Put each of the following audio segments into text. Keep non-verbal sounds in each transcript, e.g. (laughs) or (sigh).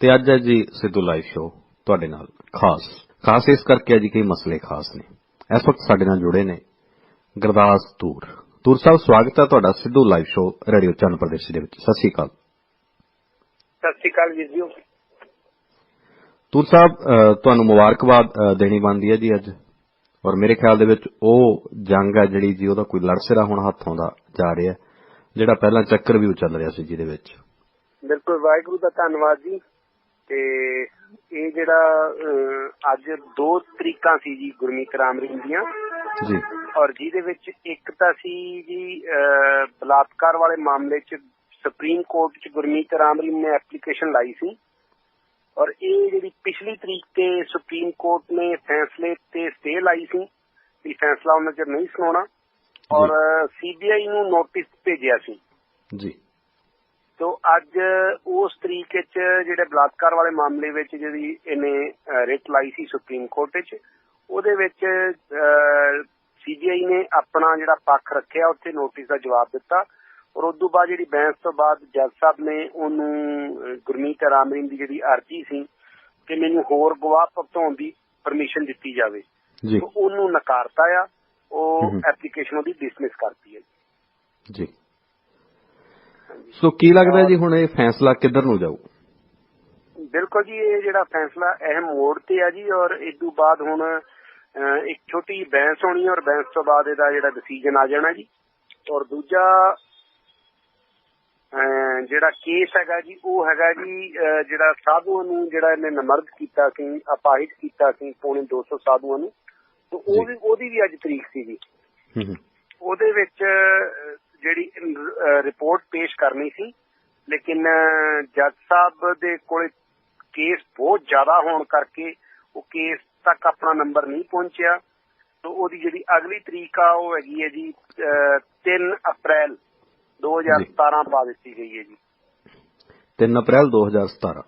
ਤੇ ਅੱਜ ਹੈ ਜੀ ਸਿੱਧੂ ਲਾਈਵ ਸ਼ੋ ਤੁਹਾਡੇ ਨਾਲ ਖਾਸ। ਖਾਸ ਇਸ ਕਰਕੇ ਹੈ ਜੀ ਕਈ ਮਸਲੇ ਖਾਸ ਨੇ। ਇਸ ਵਕਤ ਸਾਡੇ ਨਾਲ ਜੁੜੇ ਨੇ ਗੁਰਦਾਸ ਤੂਰ ਤੂਰ ਸਾਹਿਬ ਸਵਾਗਤ ਹੈ ਤੁਹਾਡਾ ਸਿੱਧੂ ਲਾਈਵ ਸ਼ੋ ਰੇਡੀਓ ਚੰਨ ਪ੍ਰਦੇਸ਼ ਦੇ ਵਿੱਚ। ਸਤਿ ਸ਼੍ਰੀ ਅਕਾਲ। ਸਤਿ ਸ਼੍ਰੀ ਅਕਾਲ ਵੀਰ ਜੀ। ਤੂਰ ਸਾਹਿਬ ਤੁਹਾਨੂੰ ਮੁਬਾਰਕਬਾਦ ਦੇਣੀ ਬਣਦੀ ਹੈ ਜੀ ਅੱਜ। ਔਰ ਮੇਰੇ ਖਿਆਲ ਦੇ ਵਿੱਚ ਉਹ ਜੰਗ ਹੈ ਜਿਹੜੀ ਜੀ ਉਹਦਾ ਕੋਈ ਲੜਸਿਰਾ ਹੁਣ ਹੱਥੋਂ ਦਾ ਜਾ ਰਿਹਾ ਜਿਹੜਾ ਪਹਿਲਾਂ ਚੱਕਰ ਵੀ ਉਹ ਚੱਲ ਰਿਹਾ ਸੀ ਜਿਹਦੇ ਵਿੱਚ। ਬਿਲਕੁਲ ਵਾਹਿਗੁਰੂ ਦਾ ਧੰਨਵਾਦ ਜੀ। ਤੇ ਇਹ ਜਿਹੜਾ ਅੱਜ ਦੋ ਤਰੀਕਾਂ ਸੀ ਜੀ ਗੁਰਮੀਤ ਰਾਮ ਰਹੀਮ ਦੀਆਂ। ਜੀ। ਔਰ ਜਿਹਦੇ ਵਿੱਚ ਇੱਕ ਤਾਂ ਸੀ ਜੀ ਬਲਾਤਕਾਰ ਵਾਲੇ ਮਾਮਲੇ 'ਚ ਸੁਪਰੀਮ ਕੋਰਟ 'ਚ ਗੁਰਮੀਤ ਰਾਮ ਰਹੀਮ ਨੇ ਐਪਲੀਕੇਸ਼ਨ ਲਾਈ ਸੀ। ਔਰ ਇਹ ਜਿਹੜੀ ਪਿਛਲੀ ਤਰੀਕ ਤੇ ਸੁਪਰੀਮ ਕੋਰਟ ਨੇ ਫੈਸਲੇ ਤੇ ਸਟੇ ਲਾਈ ਸੀ ਵੀ ਫੈਸਲਾ ਉਹਨਾਂ ਚਿਰ ਨਹੀਂ ਸੁਣਾਉਣਾ। ਔਰ ਸੀਬੀਆਈ ਨੂੰ ਨੋਟਿਸ ਭੇਜਿਆ ਸੀ। ਜੀ। ਤੋ ਅੱਜ ਉਸ ਤਰੀਕ ਵਿੱਚ ਜਿਹੜੇ ਬਲਾਤਕਾਰ ਵਾਲੇ ਮਾਮਲੇ ਵਿੱਚ ਜਿਹੜੀ ਇਹਨੇ ਰਿਟ ਲਾਈ ਸੀ ਸੁਪਰੀਮ ਕੋਰਟ ਵਿੱਚ ਉਹਦੇ ਵਿੱਚ ਸੀਬੀਆਈ ਨੇ ਆਪਣਾ ਜਿਹੜਾ ਪੱਖ ਰੱਖਿਆ ਉੱਥੇ ਨੋਟਿਸ ਦਾ ਜਵਾਬ ਦਿੱਤਾ ਔਰ ਉਸ ਤੋਂ ਬਾਅਦ ਜਿਹੜੀ ਬੈਂਸ ਤੋਂ ਬਾਅਦ ਜੱਜ ਸਾਹਿਬ ਨੇ ਉਹਨੂੰ ਗੁਰਮੀਤ ਰਾਮਰੀਨ ਦੀ ਜਿਹੜੀ ਅਰਜ਼ੀ ਸੀ ਕਿ ਮੈਨੂੰ ਹੋਰ ਗਵਾਹ ਭਗਤਾਉਣ ਦੀ ਪਰਮਿਸ਼ਨ ਦਿੱਤੀ ਜਾਵੇ। ਉਹਨੂੰ ਨਕਾਰਤਾ ਆ ਉਹ। ਐਪਲੀਕੇਸ਼ਨ ਉਹਦੀ ਡਿਸਮਿਸ ਕਰਤੀ ਹੈ ਜੀ। ਸੋ ਕੀ ਲੱਗਦਾ ਜੀ ਹੁਣ ਇਹ ਫੈਸਲਾ ਕਿੱਧਰ ਨੂੰ ਜਾਊ? ਬਿਲਕੁਲ ਜੀ ਇਹ ਜਿਹੜਾ ਫੈਸਲਾ ਅਹਿਮ ਮੋੜ ਤੇ ਆ ਜੀ ਔਰ ਇਸ ਤੋਂ ਬਾਅਦ ਹੁਣ ਇੱਕ ਛੋਟੀ ਬਹਿਸ ਹੋਣੀ ਔਰ ਬਹਿਸ ਤੋਂ ਬਾਅਦ ਇਹਦਾ ਜਿਹੜਾ ਡਿਸੀਜਨ ਆ ਜਾਣਾ ਜੀ। ਔਰ ਦੂਜਾ ਜਿਹੜਾ ਕੇਸ ਹੈਗਾ ਜੀ ਉਹ ਹੈਗਾ ਜੀ ਜਿਹੜਾ ਸਾਧੂਆਂ ਨੂੰ ਜਿਹੜਾ ਇਹਨੇ ਨਮਰਦ ਕੀਤਾ ਸੀ ਅਪਾਹਿਜ ਕੀਤਾ ਸੀ ਪੌਣੇ 200 ਸਾਧੂਆਂ ਨੂੰ ਤੇ ਉਹ। ਵੀ ਉਹਦੀ ਵੀ ਅੱਜ ਤਰੀਕ ਸੀ ਜੀ। ਉਹਦੇ ਵਿੱਚ ਜਿਹੜੀ ਰਿਪੋਰਟ ਪੇਸ਼ ਕਰਨੀ ਸੀ ਲੇਕਿਨ ਜੱਜ ਸਾਹਿਬ ਦੇ ਕੋਲੇ ਕੇਸ ਬਹੁਤ ਜ਼ਿਆਦਾ ਹੋਣ ਕਰਕੇ ਉਹ ਕੇਸ ਤੱਕ ਆਪਣਾ ਨੰਬਰ ਨਹੀਂ ਪਹੁੰਚਿਆ। ਤੋਂ ਉਹਦੀ ਜਿਹੜੀ ਅਗਲੀ ਤਰੀਕ ਆ ਉਹ ਹੈਗੀ ਹੈ ਜੀ ਅਹ, 3 ਅਪ੍ਰੈਲ 2017 ਪਾ ਦਿੱਤੀ ਗਈ ਹੈ ਜੀ। 3 ਅਪ੍ਰੈਲ 2017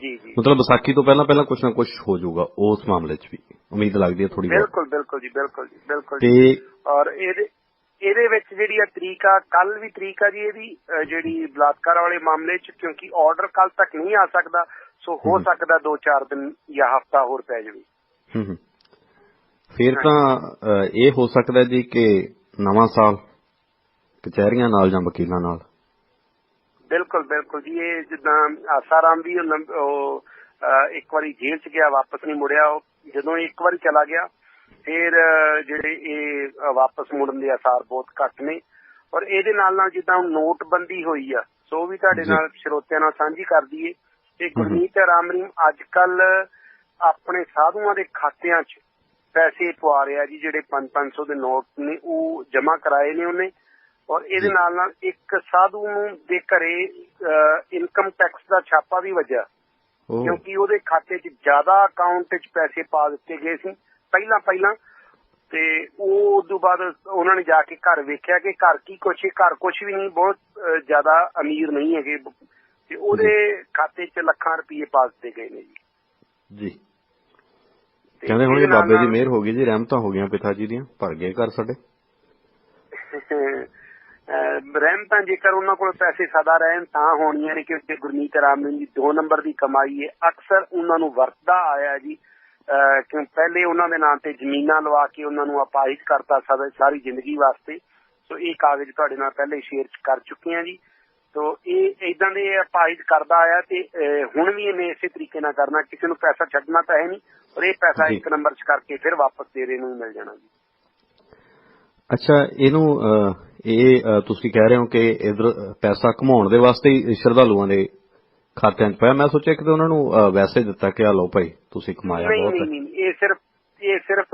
ਜੀ ਜੀ। ਮਤਲਬ ਵਿਸਾਖੀ ਤੋਂ ਪਹਿਲਾਂ ਪਹਿਲਾਂ ਕੁਝ ਨਾ ਕੁਝ ਹੋ ਜਾਊਗਾ ਉਸ ਮਾਮਲੇ 'ਚ ਵੀ। ਉਮੀਦ ਲੱਗਦੀ ਹੈ ਥੋੜੀ ਬਿਲਕੁਲ ਬਿਲਕੁਲ ਜੀ ਬਿਲਕੁਲ ਜੀ ਬਿਲਕੁਲ ਤੇ ਔਰ ਇਹਦੇ ਇਹਦੇ ਵਿੱਚ ਜਿਹੜੀ ਆ ਤਰੀਕ ਆ ਕੱਲ ਵੀ ਤਰੀਕ ਆ ਜੀ ਇਹਦੀ ਜਿਹੜੀ ਬਲਾਤਕਾਰ ਵਾਲੇ ਮਾਮਲੇ 'ਚ ਕਿਉਂਕਿ ਆਰਡਰ ਕੱਲ ਤੱਕ ਨਹੀਂ ਆ ਸਕਦਾ ਸੋ ਹੋ। ਸਕਦਾ 2-4 ਦਿਨ ਜਾਂ ਹਫਤਾ ਹੋਰ ਪੈ ਜਾਵੇ। ਫਿਰ ਤਾਂ ਇਹ ਹੋ ਸਕਦਾ ਜੀ ਕਿ ਨਵਾਂ ਸਾਲ ਕਚਹਿਰੀਆਂ ਨਾਲ ਜਾਂ ਵਕੀਲਾਂ ਨਾਲ। ਬਿਲਕੁਲ ਬਿਲਕੁਲ ਜੀ ਇਹ ਜਿੱਦਾਂ ਆਸਾਰਾਮ ਵੀ ਇੱਕ ਵਾਰੀ ਜੇਲ੍ਹ 'ਚ ਗਿਆ ਵਾਪਸ ਨਹੀਂ ਮੁੜਿਆ ਉਹ ਜਦੋਂ ਇੱਕ ਵਾਰੀ ਚਲਾ ਗਿਆ ਫਿਰ ਜਿਹੜੇ ਇਹ ਵਾਪਸ ਮੁੜਨ ਦੇ ਆਸਾਰ ਬਹੁਤ ਘੱਟ ਨੇ। ਔਰ ਇਹਦੇ ਨਾਲ ਨਾਲ ਜਿੱਦਾਂ ਨੋਟਬੰਦੀ ਹੋਈ ਆ ਸੋ ਵੀ ਤੁਹਾਡੇ। ਨਾਲ ਸਰੋਤਿਆਂ ਨਾਲ ਸਾਂਝੀ ਕਰ ਦਈਏ। ਤੇ ਗੁਰਮੀਤ ਰਾਮਰੀਮ ਅੱਜ ਕੱਲ ਆਪਣੇ ਸਾਧੂਆਂ ਦੇ ਖਾਤਿਆਂ 'ਚ ਪੈਸੇ ਪਵਾ ਰਿਹਾ ਜੀ ਜਿਹੜੇ 5-500 ਦੇ ਨੋਟ ਨੇ ਉਹ ਜਮ੍ਹਾਂ ਕਰਾਏ ਨੇ ਉਹਨੇ। ਔਰ ਇਹਦੇ। ਨਾਲ ਨਾਲ ਇੱਕ ਸਾਧੂ ਨੂੰ ਦੇ ਘਰੇ ਇਨਕਮ ਟੈਕਸ ਦਾ ਛਾਪਾ ਵੀ ਵੱਜਾ ਉਹ ਕਿਉਂਕਿ ਉਹਦੇ ਖਾਤੇ 'ਚ ਜ਼ਿਆਦਾ ਅਕਾਊਂਟ 'ਚ ਪੈਸੇ ਪਾ ਦਿੱਤੇ ਗਏ ਸੀ। ਪਹਿਲਾਂ ਪਹਿਲਾਂ ਤੇ ਉਹ ਤੋਂ ਬਾਅਦ ਉਹਨਾਂ ਨੇ ਜਾ ਕੇ ਘਰ ਵੇਖਿਆ ਕਿ ਘਰ ਕੀ ਕੁਛ ਹੈ ਘਰ ਕੁਛ ਵੀ ਨਹੀਂ ਬਹੁਤ ਜ਼ਿਆਦਾ ਅਮੀਰ ਨਹੀਂ ਹੈਗੇ। ਤੇ ਉਹਦੇ ਖਾਤੇ 'ਚ ਲੱਖਾਂ ਰੁਪਏ ਪਾ ਦਿੱਤੇ ਗਏ ਨੇ ਜੀ। ਜੀ। ਕਹਿੰਦੇ ਹੋਣਗੇ ਇਹਦੇ ਨਾਲ ਬਾਬੇ ਦੀ ਮਿਹਰ ਹੋ ਗਈ ਜੀ ਰਹਿਮਤਾਂ ਹੋ ਗਈਆਂ ਪਿਤਾ ਜੀ ਦੀਆਂ ਭਰ ਗਏ ਘਰ ਸਾਡੇ। (laughs) ਰਹਿਮਤਾਂ ਜੇਕਰ ਉਹਨਾਂ ਕੋਲ ਪੈਸੇ ਸਦਾ ਰਹਿਣ ਤਾਂ ਹੋਣੀਆਂ ਨੇ ਕਿਉਂਕਿ ਗੁਰਮੀਤ ਰਾਮ ਜੀ ਦੋ ਨੰਬਰ ਦੀ ਕਮਾਈ ਹੈ। ਅਕਸਰ ਉਹਨਾਂ ਨੂੰ ਵਰਤਦਾ ਆਇਆ ਜੀ। ਕਿਉਂ ਪਹਿਲੇ ਉਹਨਾਂ ਦੇ ਨਾਂ ਤੇ ਜ਼ਮੀਨਾਂ ਲਵਾ ਕੇ ਉਹਨਾਂ ਨੂੰ ਅਪਾਹਿਜ ਕਰਤਾ ਸਾਰੀ ਜ਼ਿੰਦਗੀ ਵਾਸਤੇ। ਸੋ ਇਹ ਕਾਗਜ਼ ਤੁਹਾਡੇ ਨਾਲ ਪਹਿਲੇ ਸ਼ੇਅਰ ਕਰ ਚੁੱਕੇ ਜੀ। ਸੋ ਇਹ ਇਦਾਂ ਦੇ ਅਪਾਹਿਜ ਕਰਦਾ ਆਇਆ ਤੇ ਹੁਣ ਵੀ ਇਹਨੇ ਇਸੇ ਤਰੀਕੇ ਨਾਲ ਕਰਨਾ। ਕਿਸੇ ਨੂੰ ਪੈਸਾ ਛੱਡਣਾ ਤਾਂ ਹੈ ਨਹੀਂ ਪਰ ਇਹ ਪੈਸਾ। ਇੱਕ ਨੰਬਰ 'ਚ ਕਰਕੇ ਫਿਰ ਵਾਪਸ ਤੇਰੇ ਨੂੰ ਮਿਲ ਜਾਣਾ ਜੀ। ਅੱਛਾ ਇਹਨੂੰ ਇਹ ਤੁਸੀਂ ਕਹਿ ਰਹੇ ਹੋ ਕਿ ਇਧਰ ਪੈਸਾ ਕਮਾਉਣ ਦੇ ਵਾਸਤੇ ਹੀ ਸ਼ਰਧਾਲੂਆਂ ਦੇ ਖਾਤਿਆਂ 'ਚ ਪਿਆ। ਮੈਂ ਸੋਚਿਆ ਕਿ ਉਹਨਾਂ ਨੂੰ ਵੈਸੇ ਦਿੱਤਾ ਕਿ ਆ ਲਓ ਭਾਈ ਤੁਸੀਂ ਕਮਾਇਆ ਬਹੁਤ ਨਹੀਂ ਨਹੀਂ ਇਹ ਸਿਰਫ ਇਹ ਸਿਰਫ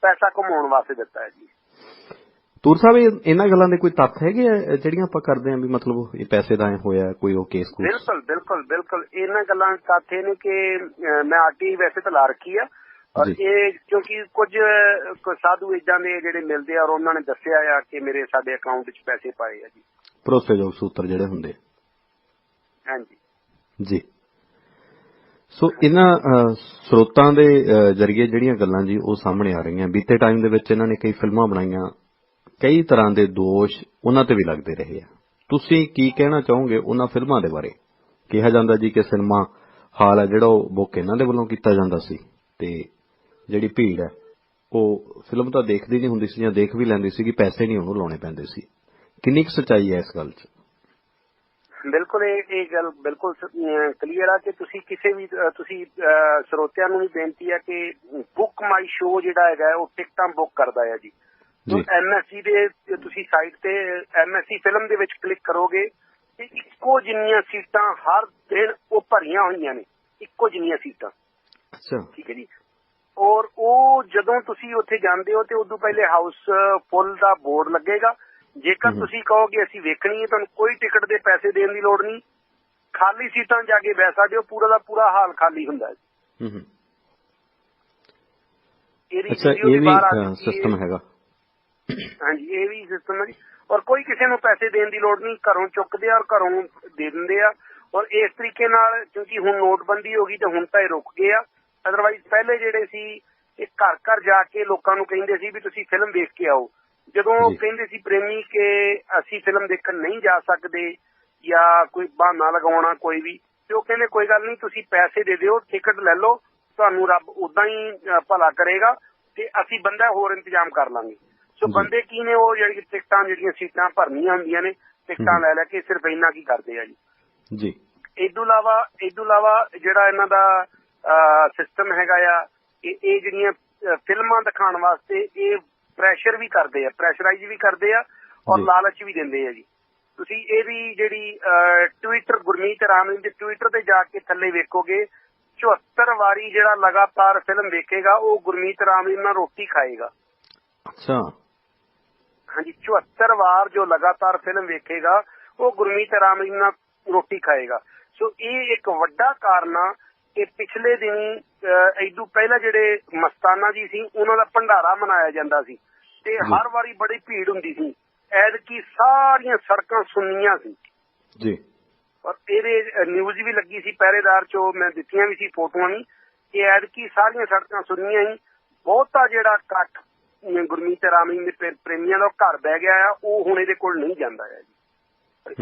ਪੈਸਾ ਕਮਾਉਣ ਵਾਸਤੇ ਦਿੱਤਾ ਹੈ ਜੀ। ਤੂਰ ਸਾਹਿਬ ਇਹ- ਇਹਨਾਂ ਗੱਲਾਂ ਦੇ ਕੋਈ ਤੱਥ ਹੈਗੇ ਜਿਹੜੀਆਂ ਆਪਾਂ ਕਰਦੇ ਆਂ ਵੀ ਮਤਲਬ ਇਹ ਪੈਸੇ ਦਾ ਹੋਇਆ ਕੋਈ ਉਹ ਕੇਸ ਕੂਸ ਬਿਲਕੁਲ ਬਿਲਕੁਲ ਬਿਲਕੁਲ। ਇਹਨਾਂ ਗੱਲਾਂ ਤੱਥ ਇਹ ਨੇ ਕਿ ਮੈਂ ਆਰਟੀ ਵੈਸੇ ਤਾਂ ਲਾ ਰੱਖੀ ਆ ਔਰ। ਇਹ ਕਿਉਂਕਿ ਕੁਝ ਸਾਧੂ ਇਦਾਂ ਦੇ ਜਿਹੜੇ ਮਿਲਦੇ ਆ ਔਰ ਉਹਨਾਂ ਨੇ ਦੱਸਿਆ ਆ ਕਿ ਮੇਰੇ ਸਾਡੇ ਅਕਾਊਂਟ ਵਿੱਚ ਪੈਸੇ ਪਾਏ ਆ ਜੀ। ਭਰੋਸੇਯੋਗ ਸੂਤਰ ਜਿਹੜੇ ਹੁੰਦੇ। ਹਾਂਜੀ। ਜੀ। ਸੋ ਇਹਨਾਂ ਸਰੋਤਾਂ ਦੇ ਜ਼ਰੀਏ ਜਿਹੜੀਆਂ ਗੱਲਾਂ ਜੀ ਉਹ ਸਾਹਮਣੇ ਆ ਰਹੀਆਂ। ਬੀਤੇ ਟਾਈਮ ਦੇ ਵਿੱਚ ਇਹਨਾਂ ਨੇ ਕਈ ਫਿਲਮਾਂ ਬਣਾਈਆਂ। ਕਈ ਤਰ੍ਹਾਂ ਦੇ ਦੋਸ਼ ਉਹਨਾਂ ਤੇ ਵੀ ਲੱਗਦੇ ਰਹੇ ਆ। ਤੁਸੀਂ ਕੀ ਕਹਿਣਾ ਚਾਹੋਗੇ ਉਹਨਾਂ ਫਿਲਮਾਂ ਦੇ ਬਾਰੇ? ਕਿਹਾ ਜਾਂਦਾ ਜੀ ਕਿ ਸਿਨੇਮਾ ਹਾਲ ਹੈ ਜਿਹੜਾ ਉਹ ਬੁੱਕ ਇਹਨਾਂ ਦੇ ਵੱਲੋਂ ਕੀਤਾ ਜਾਂਦਾ ਸੀ ਤੇ ਜਿਹੜੀ ਭੀੜ ਹੈ ਉਹ ਫਿਲਮ ਤਾਂ ਦੇਖਦੀ ਨਹੀਂ ਹੁੰਦੀ ਸੀ ਜਾਂ ਦੇਖ ਵੀ ਲੈਂਦੀ ਸੀ ਕਿ ਪੈਸੇ ਨਹੀਂ ਉਹਨੂੰ ਲਾਉਣੇ ਪੈਂਦੇ ਸੀ। ਕਿੰਨੀ ਕੁ ਸੱਚਾਈ ਹੈ ਇਸ ਗੱਲ 'ਚ? ਬਿਲਕੁਲ ਇਹ ਇਹ ਗੱਲ ਬਿਲਕੁਲ ਕਲੀਅਰ ਆ ਕਿ ਤੁਸੀਂ ਕਿਸੇ ਵੀ ਤੁਸੀਂ ਸਰੋਤਿਆਂ ਨੂੰ ਵੀ ਬੇਨਤੀ ਹੈ ਕਿ ਬੁੱਕ ਮਾਈ ਸ਼ੋ ਜਿਹੜਾ ਹੈਗਾ ਉਹ ਟਿਕਟਾਂ ਬੁੱਕ ਕਰਦਾ ਹੈ ਜੀ। ਜੀ। ਐਮਐਸਸੀ ਦੇ ਤੁਸੀਂ ਸਾਈਟ ਤੇ ਐਮਐਸਸੀ ਫਿਲਮ ਦੇ ਵਿੱਚ ਕਲਿੱਕ ਕਰੋਗੇ ਤੇ ਇੱਕੋ ਜਿੰਨੀਆਂ ਸੀਟਾਂ ਹਰ ਦਿਨ ਉਹ ਭਰੀਆਂ ਹੋਈਆਂ ਨੇ ਇੱਕੋ ਜਿੰਨੀਆਂ ਸੀਟਾਂ। ਅੱਛਾ। ਠੀਕ ਹੈ ਜੀ। ਔਰ ਉਹ ਜਦੋਂ ਤੁਸੀਂ ਉੱਥੇ ਜਾਂਦੇ ਹੋ ਤੇ ਉਦੋਂ ਪਹਿਲੇ ਹਾਊਸ ਫੁੱਲ ਦਾ ਬੋਰਡ ਲੱਗੇਗਾ। ਜੇਕਰ। ਤੁਸੀਂ ਕਹੋਗੇ ਅਸੀਂ ਵੇਖਣੀ ਹੈ ਤੁਹਾਨੂੰ ਕੋਈ ਟਿਕਟ ਦੇ ਪੈਸੇ ਦੇਣ ਦੀ ਲੋੜ ਨਹੀਂ। ਖਾਲੀ ਸੀਟਾਂ ਜਾ ਕੇ ਬਹਿ ਸਕਦੇ ਹੋ ਪੂਰਾ ਦਾ ਪੂਰਾ ਹਾਲ ਖਾਲੀ ਹੁੰਦਾ ਹੈ। ਅੱਛਾ ਇਹ ਵੀ। ਸਿਸਟਮ ਹੈਗਾ। ਹਾਂਜੀ ਇਹ ਵੀ ਸਿਸਟਮ ਹੈ ਜੀ। ਔਰ ਕੋਈ ਕਿਸੇ ਨੂੰ ਪੈਸੇ ਦੇਣ ਦੀ ਲੋੜ ਨਹੀਂ ਘਰੋਂ ਚੁੱਕਦੇ ਆ ਔਰ ਘਰੋਂ ਦੇ ਦਿੰਦੇ ਆ। ਔਰ ਇਸ ਤਰੀਕੇ ਨਾਲ ਕਿਉਂਕਿ ਹੁਣ ਨੋਟਬੰਦੀ ਹੋ ਗਈ ਤੇ ਹੁਣ ਤਾਂ ਇਹ ਰੁਕ ਗਏ ਆ। ਅਦਰਵਾਈਜ਼ ਪਹਿਲੇ ਜਿਹੜੇ ਸੀ ਇਹ ਘਰ ਘਰ ਜਾ ਕੇ ਲੋਕਾਂ ਨੂੰ ਕਹਿੰਦੇ ਸੀ ਵੀ ਤੁਸੀਂ ਫਿਲਮ ਵੇਖ ਕੇ ਆਓ। ਜਦੋਂ। ਕਹਿੰਦੇ ਸੀ ਪ੍ਰੇਮੀ ਕਿ ਅਸੀਂ ਫਿਲਮ ਦੇਖਣ ਨਹੀਂ ਜਾ ਸਕਦੇ ਜਾਂ ਕੋਈ ਬਹਾਨਾ ਲਗਾਉਣਾ ਕੋਈ ਵੀ ਤੇ ਉਹ ਕਹਿੰਦੇ ਕੋਈ ਗੱਲ ਨਹੀਂ ਤੁਸੀਂ ਪੈਸੇ ਦੇ ਦਿਓ ਟਿਕਟ ਲੈ ਲਓ ਤੁਹਾਨੂੰ ਰੱਬ ਉਦਾਂ ਹੀ ਭਲਾ ਕਰੇਗਾ ਤੇ ਅਸੀਂ ਬੰਦਾ ਹੋਰ ਇੰਤਜ਼ਾਮ ਕਰ ਲਾਂਗੇ ਸੋ। ਬੰਦੇ ਕੀ ਨੇ ਉਹ ਜਿਹੜੀ ਟਿਕਟਾਂ ਜਿਹੜੀਆਂ ਸੀਟਾਂ ਭਰਨੀਆਂ ਹੁੰਦੀਆਂ ਨੇ ਟਿਕਟਾਂ। ਲੈ ਲੈ ਕੇ ਸਿਰਫ ਇੰਨਾ ਕੀ ਕਰਦੇ ਆ ਜੀ ਜੀ ਤੋਂ ਇਲਾਵਾ ਤੋਂ ਇਲਾਵਾ ਜਿਹੜਾ ਇਹਨਾਂ ਦਾ ਸਿਸਟਮ ਹੈਗਾ ਆ ਇਹ ਜਿਹੜੀਆਂ ਫਿਲਮਾਂ ਦਿਖਾਉਣ ਵਾਸਤੇ ਇਹ ਪ੍ਰੈਸ਼ਰ ਵੀ ਕਰਦੇ ਆ ਪ੍ਰੈਸ਼ਰਾਈਜ਼ ਵੀ ਕਰਦੇ ਆ ਔਰ। ਲਾਲਚ ਵੀ ਦਿੰਦੇ ਆ ਜੀ। ਤੁਸੀਂ ਇਹਦੀ ਜਿਹੜੀ ਟਵਿੱਟਰ ਗੁਰਮੀਤ ਰਾਮ ਦੇ ਟਵਿੱਟਰ ਤੇ ਜਾ ਕੇ ਥੱਲੇ ਵੇਖੋਗੇ 74 ਵਾਰੀ ਜਿਹੜਾ ਲਗਾਤਾਰ ਫਿਲਮ ਵੇਖੇਗਾ ਉਹ ਗੁਰਮੀਤ ਰਾਮ ਨਾਲ ਰੋਟੀ ਖਾਏਗਾ। ਅੱਛਾ। ਹਾਂਜੀ 74 ਵਾਰ ਜੋ ਲਗਾਤਾਰ ਫਿਲਮ ਵੇਖੇਗਾ ਉਹ ਗੁਰਮੀਤ ਰਾਮ ਨਾਲ ਰੋਟੀ ਖਾਏਗਾ। ਸੋ ਇਹ ਇੱਕ ਵੱਡਾ ਕਾਰਨ ਆ ਕਿ ਪਿਛਲੇ ਦਿਨੀ ਐਡੂ ਪਹਿਲਾਂ ਜਿਹੜੇ ਮਸਤਾਨਾ ਜੀ ਸੀ ਉਹਨਾਂ ਦਾ ਭੰਡਾਰਾ ਮਨਾਇਆ ਜਾਂਦਾ ਸੀ ਤੇ। ਹਰ ਵਾਰੀ ਬੜੀ ਭੀੜ ਹੁੰਦੀ ਸੀ। ਐਤਕੀ ਸਾਰੀਆਂ ਸੜਕਾਂ ਸੁੰਨੀਆਂ ਸੀ। ਜੀ। ਔਰ ਇਹਦੇ ਨਿਊਜ਼ ਵੀ ਲੱਗੀ ਸੀ ਪਹਿਰੇਦਾਰ ਚੋਂ ਮੈਂ ਦਿੱਤੀਆਂ ਵੀ ਸੀ ਫੋਟੋਆਂ ਵੀ ਕਿ ਐਤਕੀ ਸਾਰੀਆਂ ਸੜਕਾਂ ਸੁੰਨੀਆਂ ਹੀ ਬਹੁਤਾ ਜਿਹੜਾ ਅਮ, ਗੁਰਮੀਤ ਰਾਮੀ ਦੇ ਪ੍ਰੇ- ਪ੍ਰੇਮੀਆਂ ਦਾ ਘਰ ਬਹਿ ਗਿਆ ਆ ਉਹ ਹੁਣ ਇਹਦੇ ਕੋਲ ਨਹੀਂ ਜਾਂਦਾ ਹੈ ਜੀ।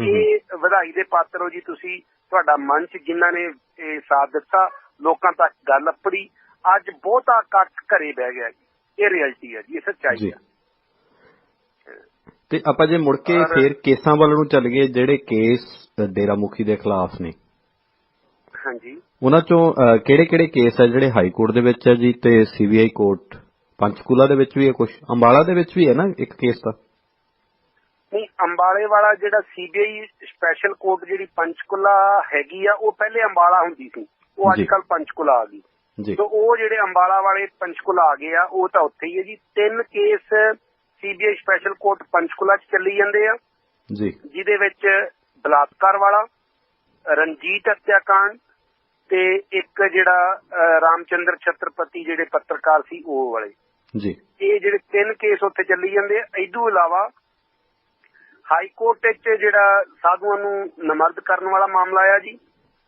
ਇਹ ਵਧਾਈ ਦੇ ਪਾਤਰ ਹੋ ਜੀ ਤੁਸੀਂ ਤੁਹਾਡਾ ਮੰਚ ਜਿਨ੍ਹਾਂ ਨੇ ਇਹ ਸਾਥ ਦਿੱਤਾ ਲੋਕਾਂ ਤੱਕ ਗੱਲ ਅਪੜੀ ਅੱਜ ਬਹੁਤਾ ਇਕੱਠ ਘਰੇ ਬਹਿ ਗਿਆ ਜੀ। ਇਹ ਰਿਐਲਿਟੀ ਹੈ ਜੀ ਇਹ ਸੱਚਾਈ ਹੈ। ਤੇ ਆਪਾਂ ਜੇ ਮੁੜ ਕੇ ਫੇਰ ਕੇਸਾਂ ਵੱਲ ਨੂੰ ਚੱਲ ਗਏ ਜਿਹੜੇ ਕੇਸ ਡੇਰਾ ਮੁਖੀ ਦੇ ਖਿਲਾਫ ਨੇ। ਹਾਂਜੀ। ਉਹਨਾਂ ਚੋਂ ਕਿਹੜੇ ਕਿਹੜੇ ਕੇਸ ਹੈ ਜਿਹੜੇ ਹਾਈ ਕੋਰਟ ਦੇ ਵਿੱਚ ਹੈ ਜੀ ਤੇ ਸੀਬੀਆਈ ਕੋਰਟ ਪੰਚਕੂਲਾ ਦੇ ਵਿੱਚ ਵੀ ਹੈ ਕੁਝ ਅੰਬਾਲਾ ਦੇ ਵਿੱਚ ਵੀ ਹੈ ਨਾ ਇੱਕ ਕੇਸ ਤਾਂ? ਨਹੀਂ ਅੰਬਾਲੇ ਵਾਲਾ ਜਿਹੜਾ ਸੀਬੀਆਈ ਸਪੈਸ਼ਲ ਕੋਰਟ ਜਿਹੜੀ ਪੰਚਕੁਲਾ ਹੈਗੀ ਆ ਉਹ ਪਹਿਲੇ ਅੰਬਾਲਾ ਹੁੰਦੀ ਸੀ। ਉਹ ਅੱਜ। ਕੱਲ ਪੰਚਕੁਲਾ ਆ ਗਈ। ਜੀ। ਸੋ ਉਹ ਜਿਹੜੇ ਅੰਬਾਲਾ ਵਾਲੇ ਪੰਚਕੁਲਾ ਆ ਗਏ ਆ ਉਹ ਤਾਂ ਉੱਥੇ ਹੀ ਹੈ ਜੀ। ਤਿੰਨ case CBI special court Panchkula 'ਚ ਚੱਲੀ ਜਾਂਦੇ ਆ। ਜੀ। ਜਿਹਦੇ ਵਿੱਚ ਬਲਾਤਕਾਰ ਵਾਲਾ ਰਣਜੀਤ ਹੱਤਿਆਕਾਂਡ ਤੇ ਇੱਕ ਜਿਹੜਾ ਰਾਮਚੰਦਰ ਛਤਰਪਤੀ ਜਿਹੜੇ ਪੱਤਰਕਾਰ ਸੀ ਉਹ ਵਾਲੇ। ਜੀ। ਇਹ ਜਿਹੜੇ ਤਿੰਨ ਕੇਸ ਉੱਥੇ ਚੱਲੀ ਜਾਂਦੇ ਆ। ਤੋਂ ਇਲਾਵਾ ਹਾਈ ਕੋਰਟ ਵਿੱਚ ਜਿਹੜਾ ਸਾਧੂਆਂ ਨੂੰ ਨਮਰਦ ਕਰਨ ਵਾਲਾ ਮਾਮਲਾ ਆ ਜੀ।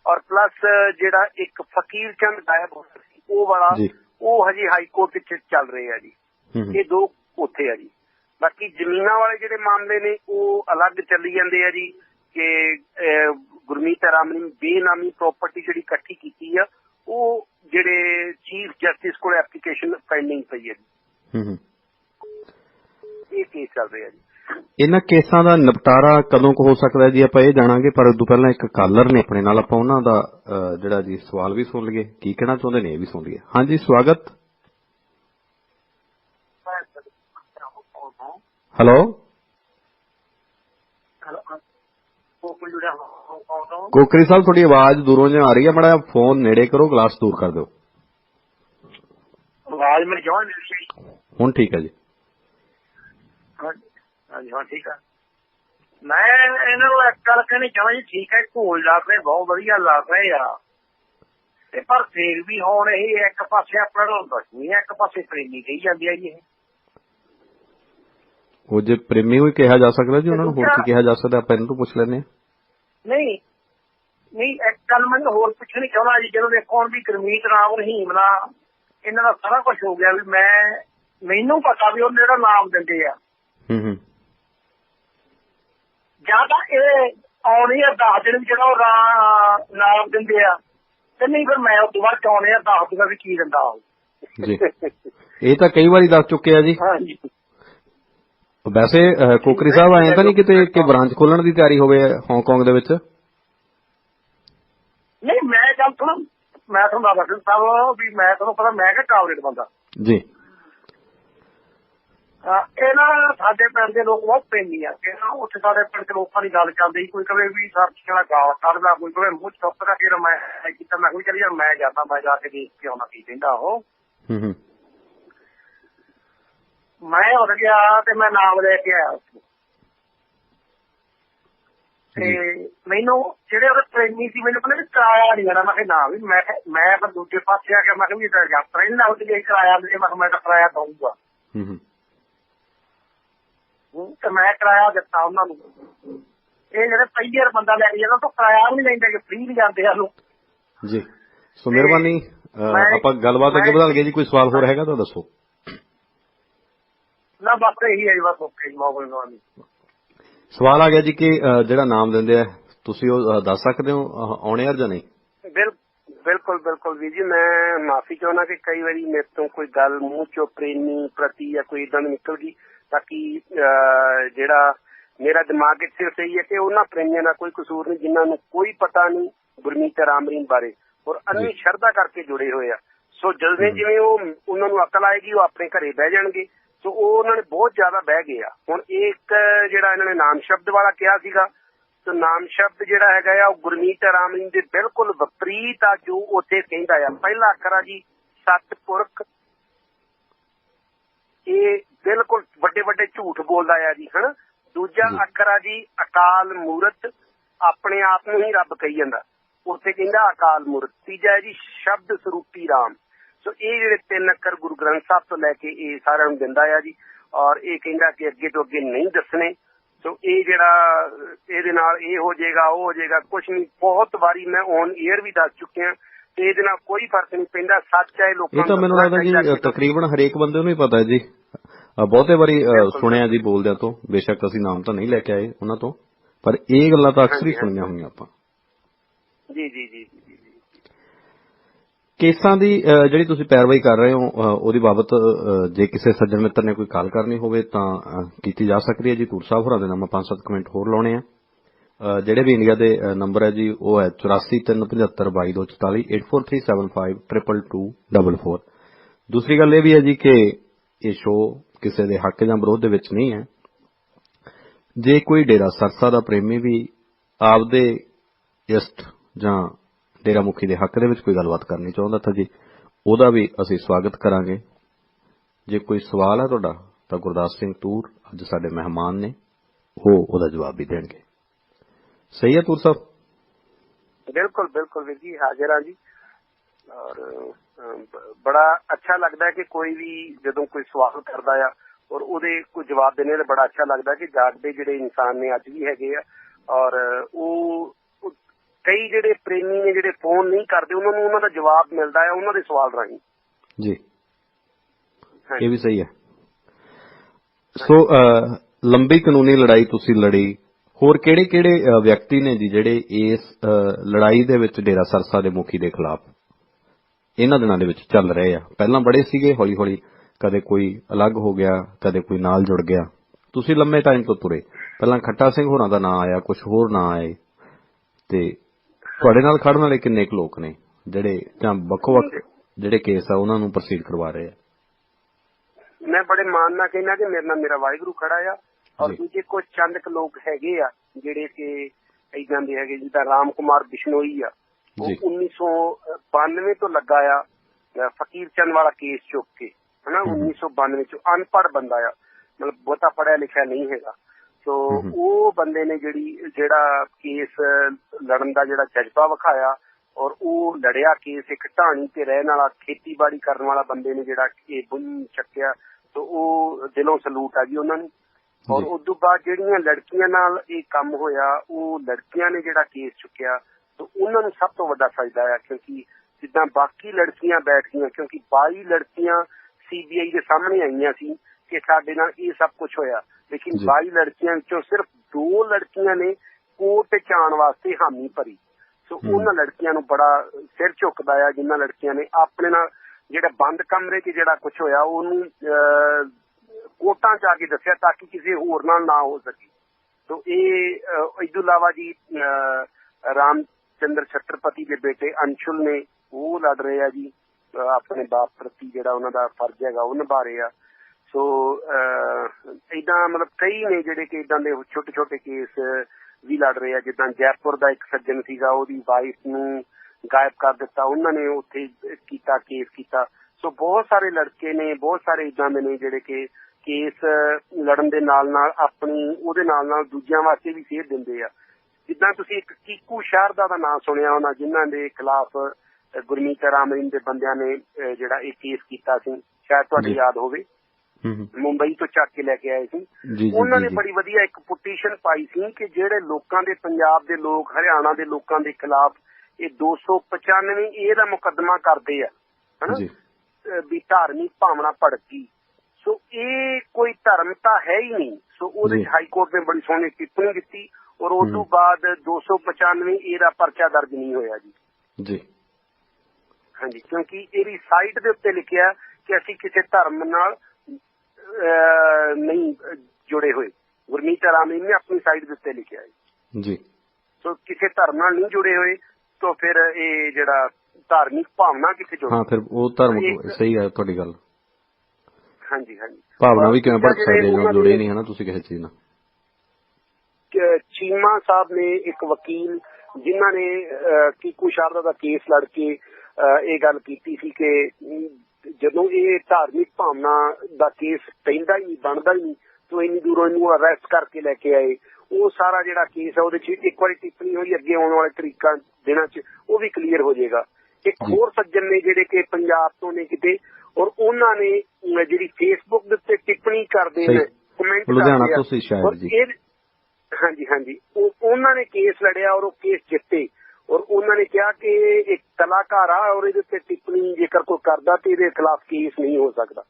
ਔਰ ਪਲੱਸ ਜਿਹੜਾ ਇੱਕ ਫਕੀਰ ਚੰਦ ਗਾਇਬ ਹੋ ਸੀ ਉਹ ਵਾਲਾ। ਉਹ ਹਜੇ ਹਾਈ ਕੋਰਟ ਵਿੱਚ ਚੱਲ ਰਹੇ ਆ ਜੀ। ਇਹ ਦੋ ਉੱਥੇ ਆ ਜੀ। ਬਾਕੀ ਜ਼ਮੀਨਾਂ ਵਾਲੇ ਜਿਹੜੇ ਮਾਮਲੇ ਨੇ ਉਹ ਅਲੱਗ ਚੱਲੀ ਜਾਂਦੇ ਆ ਜੀ ਕਿ ਗੁਰਮੀਤ ਰਾਮ ਨੇ ਬੇਨਾਮੀ ਪ੍ਰਾਪਰਟੀ ਜਿਹੜੀ ਇਕੱਠੀ ਕੀਤੀ ਆ ਉਹ ਜਿਹੜੇ ਚੀਫ ਜਸਟਿਸ ਕੋਲ ਐਪਲੀਕੇਸ਼ਨ ਪੈਂਡਿੰਗ ਪਈ ਹੈ ਜੀ। ਹੂੰ ਹੂੰ। ਇਹ ਕੇਸ ਚੱਲ ਰਿਹਾ ਜੀ। ਇਹਨਾਂ ਕੇਸਾਂ ਦਾ ਨਿਪਟਾਰਾ ਕਦੋਂ ਕੁ ਹੋ ਸਕਦਾ ਜੀ? ਆਪਾਂ ਇਹ ਜਾਣਾਂਗੇ ਪਰ ਉਦੋਂ ਪਹਿਲਾਂ ਇੱਕ ਕਾਲਰ ਨੇ ਆਪਣੇ ਨਾਲ ਆਪਾਂ ਉਹਨਾਂ ਦਾ ਜਿਹੜਾ ਜੀ ਸਵਾਲ ਵੀ ਸੁਣ ਲਈਏ। ਕੀ ਕਹਿਣਾ ਚਾਹੁੰਦੇ ਨੇ ਇਹ ਵੀ ਸੁਣ ਲਈਏ। ਹਾਂਜੀ ਸਵਾਗਤ। ਹੈਲੋ। ਕੋਕਰੀ ਸਾਹਿਬ ਤੁਹਾਡੀ ਆਵਾਜ਼ ਦੂਰੋਂ ਜਿਹਾ ਆ ਰਹੀ ਹੈ ਮੜਾ ਫੋਨ ਨੇੜੇ ਕਰੋ ਗਲਾਸ ਦੂਰ ਕਰ ਦਿਓ। ਆਵਾਜ਼ ਮਿਲ ਗਈ ਹੁਣ ਠੀਕ ਹੈ ਜੀ। ਹਾਂਜੀ ਹਾਂ ਠੀਕ ਆ। ਮੈਂ ਇਹਨਾਂ ਨੂੰ ਇੱਕ ਗੱਲ ਕਹਿਣੀ ਚਾਹਾਂ ਜੀ ਠੀਕ ਹੈ ਘੋਲ ਲਾ ਰਹੇ ਬਹੁਤ ਵਧੀਆ ਲਾ ਰਹੇ ਆ। ਤੇ ਪਰ ਫੇਰ ਵੀ ਹੁਣ ਇਹ ਇੱਕ ਪਾਸੇ ਆਪਣਾ ਨੂੰ ਦੁਸ਼ਮਣੀ ਹੈ ਇੱਕ ਪਾਸੇ ਪ੍ਰੇਮੀ ਕਹੀ ਜਾਂਦੀ ਆ ਜੀ ਇਹ। ਉਹ ਜੇ ਪ੍ਰੇਮੀ ਹੋਈ ਕਿਹਾ ਜਾ ਸਕਦਾ ਜੀ ਉਹਨਾਂ ਨੂੰ ਹੋਰ ਕੀ ਕਿਹਾ ਜਾ ਸਕਦਾ ਆਪਾਂ ਇਹਨਾਂ ਤੋਂ ਪੁੱਛ ਹਾਂ। ਨਹੀਂ ਨਹੀਂ ਇੱਕ ਗੱਲ ਮੈਨੂੰ ਹੋਰ ਪੁੱਛਣੀ ਚਾਹੁੰਦਾ ਜੀ ਜਦੋਂ ਦੇਖੋ ਵੀ ਗੁਰਮੀਤ ਰਾਮ ਰਹੀਮ ਨਾਲ ਇਹਨਾਂ ਦਾ ਸਾਰਾ ਕੁਝ ਹੋ ਗਿਆ ਵੀ ਮੈਂ ਮੈਨੂੰ ਪਤਾ ਵੀ ਉਹ ਜਿਹੜਾ ਨਾਮ ਦਿੰਦੇ ਆ। ਹੂੰ ਹੂੰ। ਜਾਂ ਤਾਂ ਇਹ ਆਉਣੀ ਆ 10 ਦਿਨ ਜਿਹੜਾ ਉਹ ਨਾਮ ਦਿੰਦੇ ਆ ਤੇ ਨਹੀਂ ਫਿਰ ਮੈਂ ਉਸ ਤੋਂ ਬਾਅਦ ਚਾਉਣੇ ਆ 10 ਦਿਨਾਂ ਵੀ ਕੀ ਦਿੰਦਾ ਉਹ। ਜੀ। ਇਹ ਤਾਂ ਕਈ ਵਾਰੀ ਦੱਸ ਚੁੱਕੇ ਆ ਜੀ। ਹਾਂਜੀ। ਵੈਸੇ ਕੋਕਰੀ ਸਾਹਿਬ ਆਏ ਤਾਂ ਨਹੀਂ ਕਿਤੇ ਕਿ ਬ੍ਰਾਂਚ ਖੋਲਣ ਦੀ ਤਿਆਰੀ ਹੋਵੇ ਹਾਂਗਕਾਂਗ ਦੇ ਵਿੱਚ? ਨਹੀਂ ਮੈਂ ਚੱਲ ਥੋੜਾ ਮੈਂ ਤੁਹਾਨੂੰ ਦੱਸਦਾ ਸਾਹਿਬ ਵੀ ਮੈਂ ਤੁਹਾਨੂੰ ਪਤਾ ਮੈਂ ਕਿ ਕਾਬਰੇਟ ਬੰਦਾ। ਜੀ। ਅਹ ਇਹ ਨਾ ਸਾਡੇ ਪਿੰਡ ਦੇ ਲੋਕ ਬਹੁਤ ਪ੍ਰੇਮੀ ਆ। ਕਿ ਨਾ ਉੱਥੇ ਸਾਡੇ ਪਿੰਡ ਦੇ ਲੋਕਾਂ ਦੀ ਗੱਲ ਚੱਲਦੀ ਕੋਈ ਕਵੇ ਵੀ ਸਰ ਜਿਹੜਾ ਗਾਲ ਕੱਢਦਾ ਕੋਈ ਕਵੇ ਮੂੰਹ ਚੁੱਪ ਕਰਕੇ ਮੈਂ ਕੀਤਾ ਮੈਂ ਕੋਈ ਚੱਲ ਯਾਰ ਮੈਂ ਜਾਂਦਾ ਮੈਂ ਜਾ ਕੇ ਦੇਖ ਕੇ ਆਉਣਾ ਕੀ ਕਹਿੰਦਾ ਉਹ। ਮੈਂ ਉੱਠ ਗਿਆ ਤੇ ਮੈਂ ਨਾਮ ਲੈ ਕੇ ਆਇਆ। ਤੇ ਮੈਨੂੰ ਜਿਹੜੇ ਉਹਦੇ ਪ੍ਰੇਮੀ ਸੀ ਮੈਨੂੰ ਕਹਿੰਦੇ ਕਿਰਾਇਆ ਨਹੀਂ ਲੈਣਾ। ਮੈਂ ਕਿਹਾ ਨਾ ਵੀ ਮੈਂ ਮੈਂ ਫਿਰ ਦੂਜੇ ਪਾਸੇ ਆ ਕੇ ਮੈਂ ਕਿਹਾ ਵੀ ਯਾਤਰਾ ਹੀ ਨਾ ਹੁੰਦੀ ਜੇ ਕਿਰਾਇਆ ਦੇ ਮੈਂ ਮੈਂ ਤਾਂ ਕਿਰਾਇਆ ਦਊਂਗਾ। ਹੂੰ ਹੂੰ, ਤੇ ਮੈਂ ਕਿਰਾਇਆ ਦਿੱਤਾ ਉਹਨਾਂ ਨੂੰ। ਇਹ ਜਿਹੜੇ ਪਹਿਲੀ ਵਾਰ ਬੰਦਾ ਲੈ ਕੇ ਜਾਂਦਾ ਤਾਂ ਕਿਰਾਇਆ ਵੀ ਨਹੀਂ ਲੈਂਦੇ ਕਿ ਫ੍ਰੀ ਵੀ ਜਾਂਦੇ ਆ ਲੋਕ। ਜੀ। ਸੋ ਮਿਹਰਬਾਨੀ। ਆਪਾਂ ਗੱਲਬਾਤ ਅੱਗੇ ਮੈਂ- ਵਧਾ ਲਈਏ ਜੀ ਕੋਈ ਸਵਾਲ ਹੋਰ ਹੈਗਾ ਤਾਂ ਦੱਸੋ। ਨਾ ਬਸ ਇਹੀ ਹੈ ਜੀ ਬਸ ਓਕੇ ਜੀ ਮੌਕਲ ਨਾਲ ਸਵਾਲ ਆ ਗਿਆ ਜੀ ਕਿ ਜਿਹੜਾ ਨਾਮ ਦਿੰਦੇ ਆ ਤੁਸੀਂ ਉਹ ਦੱਸ ਸਕਦੇ ਹੋ ਆਉਣੇ ਆ ਜਾਂ ਨਹੀਂ? ਬਿਲ- ਬਿਲਕੁਲ ਬਿਲਕੁਲ ਵੀ ਜੀ ਮੈਂ ਮਾਫੀ ਚਾਹੁੰਦਾ ਕਿ ਕਈ ਵਾਰੀ ਮੇਰੇ ਤੋਂ ਕੋਈ ਗੱਲ ਮੂੰਹ ਚੋਂ ਪ੍ਰੇਮੀ ਪ੍ਰਤੀ ਜਾਂ ਕੋਈ ਇਦਾਂ ਨਿਕਲ ਗਈ। ਤਾਂ ਕਿ ਅਹ, ਜਿਹੜਾ ਮੇਰਾ ਦਿਮਾਗ ਇੱਥੇ ਸਹੀ ਹੈ ਕਿ ਉਹਨਾਂ ਪ੍ਰੇਮੀਆਂ ਦਾ ਕੋਈ ਕਸੂਰ ਨਹੀਂ ਜਿਨ੍ਹਾਂ ਨੂੰ ਕੋਈ ਪਤਾ ਨਹੀਂ ਗੁਰਮੀਤ ਰਾਮਰੀਨ ਬਾਰੇ। ਔਰ ਅੰਨੀ। ਸ਼ਰਧਾ ਕਰਕੇ ਜੁੜੇ ਹੋਏ ਆ। ਸੋ ਜਲਦੇ ਜਿਵੇਂ ਉਹ ਉਹਨਾਂ ਨੂੰ ਅਕਲ ਆਏਗੀ ਉਹ ਆਪਣੇ ਘਰੇ ਬਹਿ ਜਾਣਗੇ। ਸੋ ਉਹ ਉਹਨਾਂ ਨੇ ਬਹੁਤ ਜ਼ਿਆਦਾ ਬਹਿ ਗਏ ਆ। ਹੁਣ ਇੱਕ ਜਿਹੜਾ ਇਹਨਾਂ ਨੇ ਨਾਮ ਸ਼ਬਦ ਵਾਲਾ ਕਿਹਾ ਸੀਗਾ ਸੋ ਨਾਮ ਸ਼ਬਦ ਜਿਹੜਾ ਹੈਗਾ ਆ ਉਹ ਗੁਰਮੀਤ ਰਾਮਲਿੰਗ ਦੇ ਬਿਲਕੁਲ ਵਿਪਰੀਤ ਆ ਜੋ ਉੱਥੇ ਕਹਿੰਦਾ ਆ। ਪਹਿਲਾ ਅੱਖਰ ਆ ਜੀ ਸਤਪੁਰਖ ਇਹ ਬਿਲਕੁਲ ਵੱਡੇ ਵੱਡੇ ਝੂਠ ਬੋਲਦਾ ਆ ਜੀ ਹਨਾ? ਦੂਜਾ। ਅੱਖਰ ਆ ਜੀ ਅਕਾਲ ਮੂਰਤ ਆਪਣੇ ਆਪ ਨੂੰ ਹੀ ਰੱਬ ਕਹੀ ਜਾਂਦਾ। ਉੱਥੇ ਕਹਿੰਦਾ ਅਕਾਲ ਮੂਰਤ ਤੀਜਾ ਹੈ ਜੀ ਸ਼ਬਦ ਸਰੂਪੀ ਰਾਮ। ਸੋ ਇਹ ਜਿਹੜੇ ਤਿੰਨ ਅੱਖਰ ਗੁਰੂ ਗ੍ਰੰਥ ਸਾਹਿਬ ਤੋਂ ਲੈ ਕੇ ਇਹ ਸਾਰਿਆਂ ਨੂੰ ਦਿੰਦਾ ਆ ਜੀ ਔਰ ਇਹ ਕਹਿੰਦਾ ਕਿ ਅੱਗੇ ਤੋਂ ਅੱਗੇ ਨਹੀਂ ਦੱਸਣੇ। ਸੋ ਇਹ ਜਿਹੜਾ ਇਹਦੇ ਨਾਲ ਇਹ ਹੋ ਜਾਏਗਾ ਉਹ ਹੋ ਜਾਏਗਾ ਕੁਝ ਨਹੀਂ ਬਹੁਤ ਵਾਰੀ ਮੈਂ ਔਨ 에ਅਰ ਵੀ ਦੱਸ ਚੁੱਕਿਆ। ਇਹਦੇ ਨਾਲ ਕੋਈ ਫ਼ਰਕ ਨਹੀਂ ਪੈਂਦਾ ਸੱਚ ਹੈ ਲੋਕਾਂ ਇਹ ਤਾਂ ਮੈਨੂੰ ਲੱਗਦਾ ਜੀ ਤਕਰੀਬਨ ਹਰੇਕ ਬੰਦੇ ਨੂੰ ਹੀ ਪਤਾ ਹੈ ਜੀ। ਬਹੁਤੇ ਵਾਰੀ। ਸੁਣਿਆ ਜੀ ਬੋਲਦਿਆਂ ਤੋਂ ਬੇਸ਼ੱਕ ਅਸੀਂ ਨਾਮ ਤਾਂ ਨਹੀਂ ਲੈ ਕੇ ਆਏ ਉਹਨਾਂ ਤੋਂ ਪਰ ਇਹ ਗੱਲਾਂ ਤਾਂ ਅਕਸਰ ਹੀ ਸੁਣੀਆਂ ਹੋਈਆਂ ਆਪਾਂ। ਜੀ ਜੀ ਜੀ ਕੇਸਾਂ ਦੀ ਜਿਹੜੀ ਤੁਸੀਂ ਪੈਰਵਾਈ ਕਰ ਰਹੇ ਹੋ ਉਹਦੀ ਬਾਬਤ ਜੇ ਕਿਸੇ ਸੱਜਣ ਮਿੱਤਰ ਨੇ ਕੋਈ ਕਾਲ ਕਰਨੀ ਹੋਵੇ ਤਾਂ ਕੀਤੀ ਜਾ ਸਕਦੀ ਹੈ ਜੀ। ਧੂੜ ਸਾਹਿਬ ਹੋਰਾਂ ਦੇ ਨਾਮ 5-7 ਕਮੈਂਟ ਹੋਰ ਲਾਉਣੇ ਆ। ਜਿਹੜੇ ਵੀ ਇੰਡੀਆ ਦੇ ਨੰਬਰ ਹੈ ਜੀ, ਉਹ ਹੈ 8437524244 8437522244 ਦੂਸਰੀ ਗੱਲ ਇਹ ਵੀ ਹੈ ਜੀ ਕਿ ਇਹ ਸ਼ੋਅ ਕਿਸੇ ਦੇ ਹੱਕ ਜਾਂ ਵਿਰੋਧ ਦੇ ਵਿੱਚ ਨਹੀਂ ਹੈ। ਜੇ ਕੋਈ ਡੇਰਾ ਸਰਸਾ ਦਾ ਪ੍ਰੇਮੀ ਵੀ ਆਪਦੇ ਇਸ਼ਟ ਜਾਂ ਡੇਰਾ ਮੁਖੀ ਦੇ ਹੱਕ ਦੇ ਵਿੱਚ ਕੋਈ ਗੱਲਬਾਤ ਕਰਨੀ ਚਾਹੁੰਦਾ ਤਾਂ ਜੀ, ਉਹਦਾ ਵੀ ਅਸੀਂ ਸਵਾਗਤ ਕਰਾਂਗੇ। ਜੇ ਕੋਈ ਸਵਾਲ ਹੈ ਤੁਹਾਡਾ ਤਾਂ ਗੁਰਦਾਸ ਸਿੰਘ ਤੂਰ ਅੱਜ ਸਾਡੇ ਮਹਿਮਾਨ ਨੇ, ਉਹ ਉਹਦਾ ਜਵਾਬ ਵੀ ਦੇਣਗੇ। ਸਹੀ ਹੈ ਤੂਰ ਸਾਹਿਬ? ਬਿਲਕੁਲ ਬਿਲਕੁਲ ਵੀਰ ਜੀ ਹਾਜ਼ਰ ਹਾਂ ਜੀ। ਔਰ ਬੜਾ ਅੱਛਾ ਲੱਗਦਾ ਹੈ ਕਿ ਕੋਈ ਵੀ ਜਦੋਂ ਕੋਈ ਸਵਾਲ ਕਰਦਾ ਆ ਔਰ ਉਹਦੇ ਕੋਈ ਜਵਾਬ ਦੇਣੇ ਦਾ ਬੜਾ ਅੱਛਾ ਲੱਗਦਾ ਕਿ ਜਾਗਦੇ ਜਿਹੜੇ ਇਨਸਾਨ ਨੇ ਅੱਜ ਵੀ ਹੈਗੇ ਆ। ਔਰ ਉਹ ਕਈ ਜਿਹੜੇ ਪ੍ਰੇਮੀ ਨੇ ਜਿਹੜੇ ਫੋਨ ਨਹੀਂ ਕਰਦੇ ਉਹਨਾਂ ਨੂੰ ਉਹਨਾਂ ਦਾ ਜਵਾਬ ਮਿਲਦਾ ਹੈ ਉਹਨਾਂ ਦੇ ਸਵਾਲ ਰਾਹੀਂ। ਜੀ। ਇਹ ਵੀ ਸਹੀ ਹੈ। ਸੋ ਲੰਬੀ ਕਾਨੂੰਨੀ ਲੜਾਈ ਤੁਸੀਂ ਲੜੀ। ਹੋਰ ਕਿਹੜੇ-ਕਿਹੜੇ ਵਿਅਕਤੀ ਨੇ ਜੀ ਜਿਹੜੇ ਇਸ ਲੜਾਈ ਦੇ ਵਿੱਚ ਡੇਰਾ ਸਰਸਾ ਦੇ ਮੁਖੀ ਦੇ ਖਿਲਾਫ ਇਹਨਾਂ ਦਿਨਾਂ ਦੇ ਵਿੱਚ ਚੱਲ ਰਹੇ ਆ? ਪਹਿਲਾਂ ਬੜੇ ਸੀਗੇ, ਹੌਲੀ-ਹੌਲੀ ਕਦੇ ਕੋਈ ਅਲੱਗ ਹੋ ਗਿਆ, ਕਦੇ ਕੋਈ ਨਾਲ ਜੁੜ ਗਿਆ। ਤੁਸੀਂ ਲੰਮੇ ਟਾਈਮ ਤੋਂ ਤੁਰੇ। ਪਹਿਲਾਂ ਖੱਟਾ ਸਿੰਘ ਹੋਰਾਂ ਦਾ ਨਾਂ ਆਇਆ ਕੁਝ ਹੋਰ ਨਾਂ ਆਏ। ਤੇ ਤੁਹਾਡੇ ਨਾਲ ਖੜਨ ਵਾਲੇ ਕਿੰਨੇ ਕੁ ਲੋਕ ਨੇ, ਜਿਹੜੇ ਜਾਂ ਵੱਖੋ-ਵੱਖ ਜਿਹੜੇ ਕੇਸ ਆ, ਉਹਨਾਂ ਨੂੰ ਪ੍ਰੋਸੀਡ ਕਰਵਾ ਰਹੇ ਆ? ਮੈਂ ਬੜੇ ਮਾਣ ਨਾਲ ਕਹਿੰਦਾ ਕਿ ਮੇਰੇ ਨਾਲ ਮੇਰਾ ਵਾਹਿਗੁਰੂ ਖੜਾ ਆ। ਔਰ। ਦੂਜੇ ਕੁਝ ਚੰਦ ਕੁ ਲੋਕ ਹੈਗੇ ਆ ਜਿਹੜੇ ਕਿ ਇਦਾਂ ਦੇ ਹੈਗੇ ਜਿੱਦਾਂ ਰਾਮ ਕੁਮਾਰ ਬਿਸ਼ਨੋਈ ਆ ਉਹ ਜੀ। 1992 ਤੋਂ ਲੱਗਾ ਆ ਫਕੀਰ ਚੰਦ ਵਾਲਾ ਕੇਸ ਚੁੱਕ ਕੇ ਹਨਾ ਹਮ। 1992 ਚ ਅਨਪੜ੍ਹ ਬੰਦਾ ਆ ਮਤਲਬ ਬਹੁਤਾ ਪੜਿਆ ਲਿਖਿਆ ਨਹੀਂ ਹੈਗਾ ਸੋ। ਉਹ ਬੰਦੇ ਨੇ ਜਿਹੜੀ ਜਿਹੜਾ ਕੇਸ ਲੜਨ ਦਾ ਜਿਹੜਾ ਜਜ਼ਬਾ ਵਿਖਾਇਆ ਔਰ ਉਹ ਲੜਿਆ ਕੇਸ ਇੱਕ ਢਾਣੀ ਤੇ ਰਹਿਣ ਵਾਲਾ ਖੇਤੀਬਾੜੀ ਕਰਨ ਵਾਲਾ ਬੰਦੇ ਨੇ ਜਿਹੜਾ ਇਹ ਬੁੰਨ ਚੱਕਿਆ ਸੋ ਉਹ ਦਿਲੋਂ ਸਲੂਟ ਆ ਜੀ ਉਹਨਾਂ ਨੂੰ ਔਰ। ਉਸ ਤੋਂ ਬਾਅਦ ਜਿਹੜੀਆਂ ਲੜਕੀਆਂ ਨਾਲ ਇਹ ਕੰਮ ਹੋਇਆ ਉਹ ਲੜਕੀਆਂ ਨੇ ਜਿਹੜਾ ਕੇਸ ਚੁੱਕਿਆ ਸੋ ਉਹਨਾਂ ਨੂੰ ਸਭ ਤੋਂ ਵੱਡਾ ਫਾਇਦਾ ਆ ਕਿਉਂਕਿ ਜਿੱਦਾਂ ਬਾਕੀ ਲੜਕੀਆਂ ਬੈਠ ਗਈਆਂ ਕਿਉਂਕਿ 22 ਲੜਕੀਆਂ ਸੀਬੀਆਈ ਦੇ ਸਾਹਮਣੇ ਆਈਆਂ ਸੀ ਕਿ ਸਾਡੇ ਨਾਲ ਇਹ ਸਭ ਕੁਝ ਹੋਇਆ ਲੇਕਿਨ ਜੀ। 22 ਲੜਕੀਆਂ ਵਿੱਚੋਂ ਸਿਰਫ ਦੋ ਲੜਕੀਆਂ ਨੇ ਕੋਰਟ ਚ ਆਉਣ ਵਾਸਤੇ ਹਾਮੀ ਭਰੀ ਸੋ। ਉਹਨਾਂ ਲੜਕੀਆਂ ਨੂੰ ਬੜਾ ਸਿਰ ਝੁਕਦਾ ਆ ਜਿਨ੍ਹਾਂ ਲੜਕੀਆਂ ਨੇ ਆਪਣੇ ਨਾਲ ਜਿਹੜਾ ਬੰਦ ਕਮਰੇ 'ਚ ਜਿਹੜਾ ਕੁਝ ਹੋਇਆ ਉਹਨੂੰ ਅਹ, ਕੋਰਟਾਂ 'ਚ ਆ ਕੇ ਦੱਸਿਆ ਤਾਂ ਕਿ ਕਿਸੇ ਹੋਰ ਨਾਲ ਨਾ ਹੋ ਸਕੇ। ਤੋ ਇਹ ਅਹ, ਤੋਂ ਇਲਾਵਾ ਜੀ ਰਾਮ ਚੰਦਰ ਛਤਰਪਤੀ ਦੇ ਬੇਟੇ ਅੰਸ਼ੁਲ ਨੇ ਉਹ ਲੜ ਰਹੇ ਆ ਜੀ ਆਪਣੇ ਬਾਪ ਪ੍ਰਤੀ ਜਿਹੜਾ ਉਹਨਾਂ ਦਾ ਫਰਜ਼ ਹੈਗਾ ਉਹ ਨਿਭਾ ਰਹੇ ਆ। ਸੋ ਇਦਾਂ ਮਤਲਬ ਕਈ ਨੇ ਜਿਹੜੇ ਕਿ ਇਦਾਂ ਦੇ ਛੋਟੇ ਛੋਟੇ ਕੇਸ ਵੀ ਲੜ ਰਹੇ ਆ ਜਿੱਦਾਂ ਜੈਪੁਰ ਦਾ ਇੱਕ ਸੱਜਣ ਸੀਗਾ ਉਹਦੀ ਵਾਈਫ ਨੂੰ ਗਾਇਬ ਕਰ ਦਿੱਤਾ ਉਹਨਾਂ ਨੇ ਉੱਥੇ ਕੀਤਾ ਕੇਸ ਕੀਤਾ। ਸੋ ਬਹੁਤ ਸਾਰੇ ਲੜਕੇ ਨੇ ਬਹੁਤ ਸਾਰੇ ਇਦਾਂ ਦੇ ਨੇ ਜਿਹੜੇ ਕਿ ਕੇਸ ਲੜਨ ਦੇ ਨਾਲ ਨਾਲ ਆਪਣੀ ਉਹਦੇ ਨਾਲ ਨਾਲ ਦੂਜਿਆਂ ਵਾਸਤੇ ਵੀ ਸੇਧ ਦਿੰਦੇ ਆ। ਜਿੱਦਾਂ ਤੁਸੀਂ ਇੱਕ ਕੀਕੂ ਸ਼ਾਰਦਾ ਦਾ ਨਾਮ ਸੁਣਿਆ ਹੋਣਾ ਜਿਨ੍ਹਾਂ ਦੇ ਖਿਲਾਫ ਗੁਰਮੀਤ ਰਾਮਰਿੰਦ ਦੇ ਬੰਦਿਆਂ ਨੇ ਜਿਹੜਾ ਇਹ ਕੇਸ ਕੀਤਾ ਸੀ ਸ਼ਾਇਦ ਤੁਹਾਨੂੰ। ਯਾਦ ਹੋਵੇ। ਹੂੰ ਹੂੰ। ਮੁੰਬਈ ਤੋਂ ਚੱਕ ਕੇ ਲੈ ਕੇ ਆਏ ਸੀ। ਉਹਨਾਂ ਨੇ ਬੜੀ ਵਧੀਆ ਇੱਕ ਪਟੀਸ਼ਨ ਪਾਈ ਸੀ ਕਿ ਜਿਹੜੇ ਲੋਕਾਂ ਦੇ ਪੰਜਾਬ ਦੇ ਲੋਕ ਹਰਿਆਣਾ ਦੇ ਲੋਕਾਂ ਦੇ ਖਿਲਾਫ ਇਹ 295 ਏ ਦਾ ਮੁਕੱਦਮਾ ਕਰਦੇ ਆ। ਹਨਾ? ਵੀ ਧਾਰਮਿਕ ਭਾਵਨਾ ਭੜਕੀ। ਸੋ ਇਹ ਕੋਈ ਧਰਮ ਤਾਂ ਹੈ ਹੀ ਨਹੀਂ। ਸੋ ਉਹਦੇ ਹਾਈ ਕੋਰਟ ਨੇ ਬੜੀ ਸੋਹਣੀ ਟਿੱਪਣੀ ਦਿੱਤੀ ਔਰ ਉਸ ਤੋਂ। ਬਾਅਦ 295 ਏ ਦਾ ਪਰਚਾ ਦਰਜ ਨਹੀਂ ਹੋਇਆ ਜੀ। ਜੀ। ਹਾਂਜੀ ਕਿਉਂਕਿ ਇਹਦੀ ਸਾਈਟ ਦੇ ਉੱਤੇ ਲਿਖਿਆ ਕਿ ਅਸੀਂ ਕਿਸੇ ਧਰਮ ਨਾਲ ਨਹੀਂ ਜੁੜੇ ਹੋਏ। ਗੁਰਮੀਤ ਰਾਮੀ ਨੇ ਆਪਣੀ ਸਾਈਟ ਦੇ ਉੱਤੇ ਲਿਖਿਆ ਹੈ। ਜੀ। ਸੋ ਕਿਸੇ ਧਰਮ ਨਾਲ ਨਹੀਂ ਜੁੜੇ ਹੋਏ ਤਾਂ ਫਿਰ ਇਹ ਜਿਹੜਾ ਧਾਰਮਿਕ ਭਾਵਨਾ ਕਿੱਥੇ ਹਾਂ ਜੁੜੇ ਫਿਰ ਉਹ ਧਰਮ ਸਹੀ ਹੈ ਤੁਹਾਡੀ ਗੱਲ। ਹਾਂਜੀ ਹਾਂਜੀ। ਭਾਵਨਾ ਵੀ ਕਿਵੇਂ ਭੜਕ ਸਕਦੀ ਜਦੋਂ ਜੁੜੇ ਨਹੀਂ ਹੈ ਨਾ ਤੁਸੀਂ ਕਿਸੇ ਚੀਜ਼ ਨਾਲ। ਕਿ ਚੀਮਾ ਸਾਹਿਬ ਨੇ ਇੱਕ ਵਕੀਲ ਜਿਨ੍ਹਾਂ ਨੇ ਕੀਕੂ ਸ਼ਾਰਦਾ ਦਾ ਕੇਸ ਲੜ ਕੇ ਇਹ ਗੱਲ ਕੀਤੀ ਸੀ ਕਿ ਜਦੋਂ ਇਹ ਧਾਰਮਿਕ ਭਾਵਨਾ ਦਾ ਕੇਸ ਪੈਂਦਾ ਹੀ ਨਹੀਂ ਬਣਦਾ ਹੀ ਨਹੀਂ ਤਾਂ ਇੰਨੀ ਦੂਰੋਂ ਇਹਨੂੰ ਅਰੈਸਟ ਕਰਕੇ ਲੈ ਕੇ ਆਏ। ਉਹ ਸਾਰਾ ਜਿਹੜਾ ਕੇਸ ਹੈ ਉਹਦੇ 'ਚ ਇੱਕ ਵਾਰੀ ਟਿੱਪਣੀ ਹੋਈ ਅੱਗੇ ਆਉਣ ਵਾਲੇ ਤਰੀਕਾ ਦਿਨਾਂ 'ਚ ਉਹ ਵੀ ਕਲੀਅਰ ਹੋ ਜਾਏਗਾ। ਇੱਕ। ਹੋਰ ਸੱਜਣ ਨੇ ਜਿਹੜੇ ਕਿ ਪੰਜਾਬ ਤੋਂ ਨੇ ਕਿਤੇ ਔਰ ਉਹਨਾਂ ਨੇ ਜਿਹੜੀ ਫੇਸਬੁੱਕ ਦੇ ਉੱਤੇ ਟਿੱਪਣੀ ਕਰਦੇ। ਨੇ ਕਮੈਂਟ ਲੁਧਿਆਣਾ ਕਰਦੇ ਆ ਤੋਂ ਸੀ ਸ਼ਾਇਦ ਜੀ। ਹਾਂਜੀ ਹਾਂਜੀ ਉਹ ਉਹਨਾਂ ਨੇ ਕੇਸ ਲੜਿਆ ਔਰ ਉਹ ਕੇਸ ਜਿੱਤੇ ਔਰ ਉਹਨਾਂ ਨੇ ਕਿਹਾ ਕਿ ਇੱਕ ਕਲਾਕਾਰ ਆ ਔਰ ਇਹਦੇ ਉੱਤੇ ਟਿੱਪਣੀ ਜੇਕਰ ਕੋਈ ਕਰਦਾ ਤੇ ਇਹਦੇ ਖਿਲਾਫ ਕੇਸ ਨਹੀਂ ਹੋ ਸਕਦਾ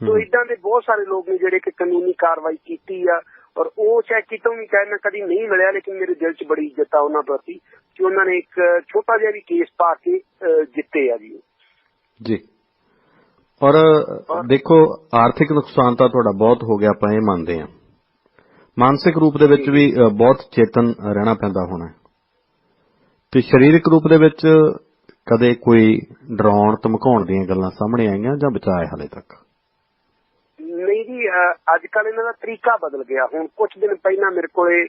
ਸੋ। ਇਦਾਂ ਦੇ ਬਹੁਤ ਸਾਰੇ ਲੋਕ ਨੇ ਜਿਹੜੇ ਕਿ ਕਾਨੂੰਨੀ ਕਾਰਵਾਈ ਕੀਤੀ ਆ ਔਰ ਉਹ ਚਾਹੇ ਕਿਤੋਂ ਵੀ ਕਹਿਣਾ ਕਦੀ ਨਹੀਂ ਮਿਲਿਆ ਲੇਕਿਨ ਮੇਰੇ ਦਿਲ 'ਚ ਬੜੀ ਇੱਜ਼ਤ ਆ ਉਹਨਾਂ ਪ੍ਰਤੀ ਕਿ ਉਹਨਾਂ ਨੇ ਇੱਕ ਛੋਟਾ ਜਿਹਾ ਵੀ ਕੇਸ ਪਾ ਕੇ ਜਿੱਤੇ ਆ ਜੀ ਜੀ ਔਰ ਦੇਖੋ ਆਰਥਿਕ ਨੁਕਸਾਨ ਤਾਂ ਤੁਹਾਡਾ ਬਹੁਤ ਹੋ ਗਿਆ ਆਪਾਂ ਇਹ ਮੰਨਦੇ ਹਾਂ। ਮਾਨਸਿਕ ਰੂਪ ਦੇ ਵਿੱਚ ਵੀ ਬਹੁਤ ਚੇਤਨ ਰਹਿਣਾ ਪੈਂਦਾ ਹੋਣਾ। ਤੇ ਸਰੀਰਕ ਰੂਪ ਦੇ ਵਿੱਚ ਕਦੇ ਕੋਈ ਡਰਾਉਣ ਧਮਕਾਉਣ ਦੀਆਂ ਗੱਲਾਂ ਸਾਹਮਣੇ ਆਈਆਂ ਜਾਂ ਬਚਾਏ ਹਾਲੇ ਤੱਕ? ਨਹੀਂ ਜੀ ਅੱਜ ਕੱਲ ਇਹਨਾਂ ਦਾ ਤਰੀਕਾ ਬਦਲ ਗਿਆ। ਹੁਣ ਕੁਝ ਦਿਨ ਪਹਿਲਾਂ ਮੇਰੇ ਕੋਲੇ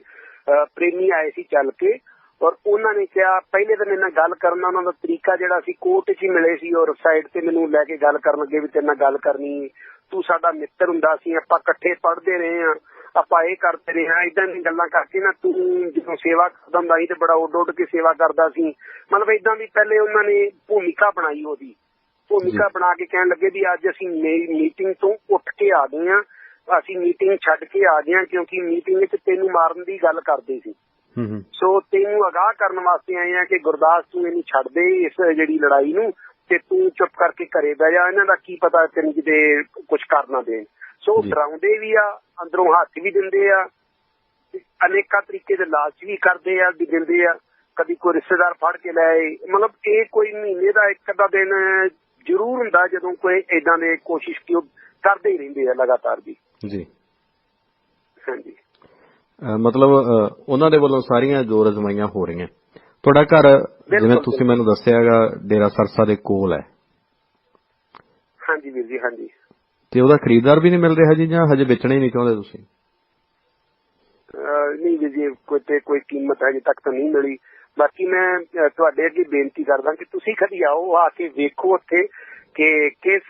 ਪ੍ਰੇਮੀ ਆਏ ਸੀ ਚੱਲ ਕੇ। ਔਰ ਉਹਨਾਂ ਨੇ ਕਿਹਾ ਪਹਿਲੇ ਤਾਂ ਮੇਰੇ ਨਾਲ ਗੱਲ ਕਰਨ ਦਾ ਉਹਨਾਂ ਦਾ ਤਰੀਕਾ ਜਿਹੜਾ ਸੀ ਕੋਰਟ 'ਚ ਹੀ ਮਿਲੇ ਸੀ ਔਰ ਸਾਈਡ ਤੇ ਮੈਨੂੰ ਲੈ ਕੇ ਗੱਲ ਕਰਨ ਲੱਗੇ ਵੀ ਤੇਰੇ ਨਾਲ ਗੱਲ ਕਰਨੀ। ਤੂੰ ਸਾਡਾ ਮਿੱਤਰ ਹੁੰਦਾ ਸੀ ਆਪਾਂ ਇਕੱਠੇ ਪੜ੍ਹਦੇ ਰਹੇ ਆ ਆਪਾਂ ਇਹ ਕਰਦੇ ਰਹੇ ਆ ਇਦਾਂ ਦੀਆਂ ਗੱਲਾਂ ਕਰਕੇ ਨਾ ਤੂੰ ਜਦੋਂ ਸੇਵਾ ਕਰਦਾ ਹੁੰਦਾ ਸੀ ਤੇ ਬੜਾ ਉੱਡ ਉੱਡ ਕੇ ਸੇਵਾ ਕਰਦਾ ਸੀ ਮਤਲਬ ਇਦਾਂ ਦੀ ਪਹਿਲੇ ਉਹਨਾਂ ਨੇ ਭੂਮਿਕਾ ਬਣਾਈ ਉਹਦੀ ਭੂਮਿਕਾ। ਬਣਾ ਕੇ ਕਹਿਣ ਲੱਗੇ ਵੀ ਅੱਜ ਅਸੀਂ ਮੀਟਿੰਗ ਤੋਂ ਉੱਠ ਕੇ ਆ ਗਏ ਆ ਅਸੀਂ ਮੀਟਿੰਗ ਛੱਡ ਕੇ ਆ ਗਏ ਆ ਕਿਉਂਕਿ ਮੀਟਿੰਗ ਵਿੱਚ ਤੈਨੂੰ ਮਾਰਨ ਦੀ ਗੱਲ ਕਰਦੇ ਸੀ ਸੋ ਤੈਨੂੰ ਅਗਾਹ ਕਰਨ ਵਾਸਤੇ ਆਏ ਆ ਕਿ ਗੁਰਦਾਸ ਤੂੰ ਇਹਨੂੰ ਛੱਡ ਦੇ ਇਸ ਜਿਹੜੀ ਲੜਾਈ ਨੂੰ ਤੇ ਤੂੰ ਚੁੱਪ ਕਰਕੇ ਘਰੇ ਬਹਿ ਜਾ। ਇਹਨਾਂ ਦਾ ਕੀ ਪਤਾ ਤੈਨੂੰ ਕਿਤੇ ਕੁਝ ਕਰਨਾ ਦੇਣ। ਸੋ। ਡਰਾਉਂਦੇ ਵੀ ਆ ਅੰਦਰੋਂ ਹੱਥ ਵੀ ਦਿੰਦੇ ਆ ਅਨੇਕਾਂ ਤਰੀਕੇ ਦੇ ਲਾਲਚ ਵੀ ਕਰਦੇ ਆ ਵੀ ਦਿੰਦੇ ਆ। ਕਦੀ ਕੋਈ ਰਿਸ਼ਤੇਦਾਰ ਫੜ ਕੇ ਲੈ ਆਏ। ਮਤਲਬ ਇਹ ਕੋਈ ਮਹੀਨੇ ਦਾ ਇੱਕ ਅੱਧਾ ਦਿਨ ਜ਼ਰੂਰ ਹੁੰਦਾ ਜਦੋਂ ਕੋਈ ਇਦਾਂ ਦੇ ਕੋਸ਼ਿਸ਼ ਕਿ ਉਹ ਕਰਦੇ ਹੀ ਰਹਿੰਦੇ ਆ ਲਗਾਤਾਰ ਜੀ ਜੀ। ਹਾਂਜੀ। ਮਤਲਬ ਉਹਨਾਂ ਦੇ ਵੱਲੋਂ ਸਾਰੀਆਂ ਜੋਰ ਅਜ਼ਮਾਈਆਂ ਹੋ ਰਹੀਆਂ। ਤੁਹਾਡਾ ਘਰ ਜਿਵੇਂ। ਤੁਸੀਂ ਮੈਨੂੰ ਦੱਸਿਆਗਾ ਡੇਰਾ ਸਰਸਾ ਦੇ ਕੋਲ ਹੈ। ਹਾਂਜੀ ਵੀਰ ਜੀ ਹਾਂਜੀ। ਤੇ ਉਹਦਾ ਖਰੀਦਦਾਰ ਵੀ ਨਹੀਂ ਮਿਲ ਰਿਹਾ ਜੀ ਜਾਂ ਹਜੇ ਵੇਚਣਾ ਹੀ ਨਹੀਂ ਚਾਹੁੰਦੇ ਤੁਸੀਂ? ਨਹੀਂ ਵੀਰ ਜੀ ਕੋਈ ਤੇ ਕੋਈ ਕੀਮਤ ਅਜੇ ਤੱਕ ਤਾਂ ਨਹੀਂ ਮਿਲੀ। ਬਾਕੀ ਮੈਂ ਤੁਹਾਡੇ ਅੱਗੇ ਬੇਨਤੀ ਕਰਦਾ ਕਿ ਤੁਸੀਂ ਕਦੀ ਆਓ ਆ ਕੇ ਵੇਖੋ ਉੱਥੇ ਕਿ ਕਿਸ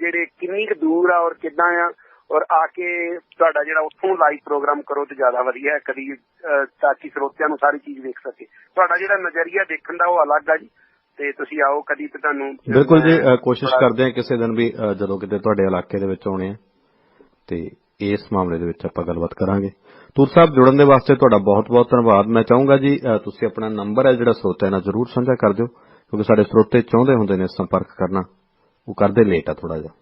ਜਿਹੜੇ ਕਿੰਨੀ ਕੁ ਦੂਰ ਆ ਔਰ ਕਿੱਦਾਂ ਆ। ਔਰ ਆ ਕੇ ਤੁਹਾਡਾ ਜਿਹੜਾ ਉੱਥੋਂ ਲਾਈਵ ਪ੍ਰੋਗਰਾਮ ਕਰੋ ਤੇ ਜ਼ਿਆਦਾ ਵਧੀਆ ਹੈ ਕਦੀ ਤਾਂ ਕਿ ਸਰੋਤਿਆਂ ਨੂੰ ਸਾਰੀ ਚੀਜ਼ ਵੇਖ ਸਕੇ। ਤੁਹਾਡਾ ਜਿਹੜਾ ਨਜ਼ਰੀਆ ਦੇਖਣ ਦਾ ਉਹ ਅਲੱਗ ਆ ਜੀ ਤੇ ਤੁਸੀਂ ਆਓ ਕਦੀ ਤੇ ਤੁਹਾਨੂੰ ਬਿਲਕੁਲ ਜੀ ਕੋਸ਼ਿਸ਼ ਕਰਦੇ ਹਾਂ ਕਿਸੇ ਦਿਨ ਵੀ ਜਦੋਂ ਕਿਤੇ ਤੁਹਾਡੇ ਇਲਾਕੇ ਦੇ ਵਿੱਚ ਆਉਣੇ ਆ ਤੇ ਇਸ ਮਾਮਲੇ ਦੇ ਵਿੱਚ ਆਪਾਂ ਗੱਲਬਾਤ ਕਰਾਂਗੇ। ਤੂਰ ਸਾਹਿਬ ਜੁੜਨ ਦੇ ਵਾਸਤੇ ਤੁਹਾਡਾ ਬਹੁਤ-ਬਹੁਤ ਧੰਨਵਾਦ। ਮੈਂ ਚਾਹੂੰਗਾ ਜੀ ਤੁਸੀਂ ਆਪਣਾ ਨੰਬਰ ਹੈ ਜਿਹੜਾ ਸਰੋਤਿਆਂ ਨਾਲ ਜਰੂਰ ਸਾਂਝਾ ਕਰ ਦਿਓ ਕਿਉਂਕਿ ਸਾਡੇ ਸਰੋਤੇ ਚਾਹੁੰਦੇ ਹੁੰਦੇ ਨੇ ਸੰਪਰਕ ਕਰਨਾ। ਉਹ ਕਰਦੇ ਲੇਟ ਆ ਥੋੜਾ ਜਿਹਾ।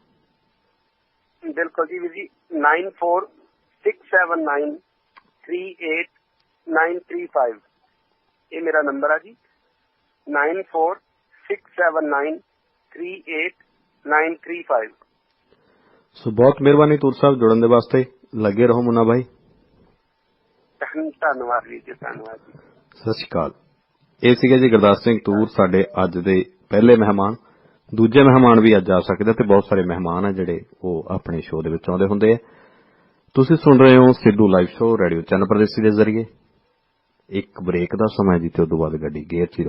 ਬਿਲਕੁਲ ਜੀ ਵੀਰ ਜੀ 935 ਇਹ ਮੇਰਾ ਨੰਬਰ ਆ ਜੀ। 9467938935 ਸੋ ਬਹੁਤ ਮਿਹਰਬਾਨੀ ਤੂਰ ਸਾਹਿਬ ਜੁੜਨ ਦੇ ਵਾਸਤੇ। ਲੱਗੇ ਰਹੋ ਮੁੰਨਾ ਭਾਈ। ਧੰਨਵਾਦ ਜੀ ਧੰਨਵਾਦ ਜੀ। ਸਤਿ ਸ਼੍ਰੀ ਅਕਾਲ। ਇਹ ਸੀਗੇ ਜੀ ਗੁਰਦਾਸ ਸਿੰਘ ਤੂਰ ਸਾਡੇ ਅੱਜ ਦੇ ਪਹਿਲੇ ਮਹਿਮਾਨ। ਦੂਜੇ ਮਹਿਮਾਨ ਵੀ ਅੱਜ ਆ ਸਕਦੇ ਆ ਤੇ ਬਹੁਤ ਸਾਰੇ ਮਹਿਮਾਨ ਆ ਜਿਹੜੇ ਉਹ ਆਪਣੇ ਸ਼ੋਅ ਦੇ ਵਿੱਚ ਆਉਂਦੇ ਹੁੰਦੇ ਆ। ਤੁਸੀਂ ਸੁਣ ਰਹੇ ਹੋ Sidhu live show radio channel Pardesi ਦੇ ਜ਼ਰੀਏ। ਇੱਕ ਬ੍ਰੇਕ ਦਾ ਸਮਾਂ ਜੀ ਤੇ ਉਦੋਂ ਬਾਅਦ ਗੱਡੀ ਗੇਅਰ 'ਚ ਹੀ